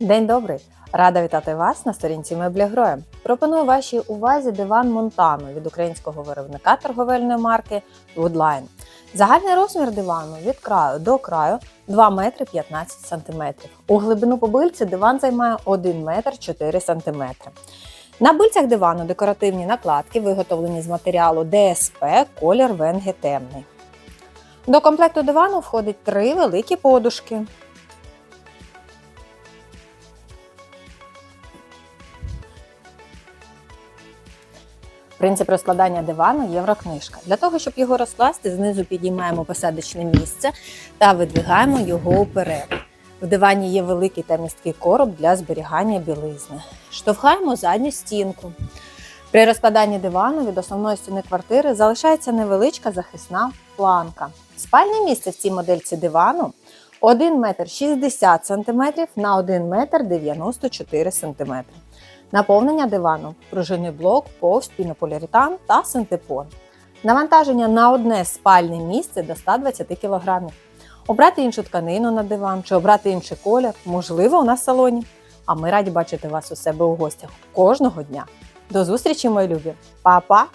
День добрий! Рада вітати вас на сторінці Меблі Гроя. Пропоную вашій увазі диван Монтано від українського виробника торговельної марки Woodline. Загальний розмір дивану від краю до краю 2 метри 15 сантиметрів. У глибину побильці диван займає 1 метр 4 сантиметри. На бильцях дивану декоративні накладки, виготовлені з матеріалу ДСП, колір венги темний. До комплекту дивану входить три великі подушки. Принцип розкладання дивану єврокнижка. Для того, щоб його розкласти, знизу підіймаємо посадочне місце та видвигаємо його уперед. В дивані є великий та місткий короб для зберігання білизни. Штовхаємо задню стінку. При розкладанні дивану від основної стіни квартири залишається невеличка захисна планка. Спальне місце в цій модельці дивану 1 метр 60 см на 1 метр 94 см. Наповнення дивану, пружинний блок, повз, пінополіуретан та синтепон. Навантаження на одне спальне місце до 120 кг. Обрати іншу тканину на диван чи обрати інший колір, можливо, у нас в салоні. А ми раді бачити вас у себе у гостях кожного дня. До зустрічі, мої любі! Па-па!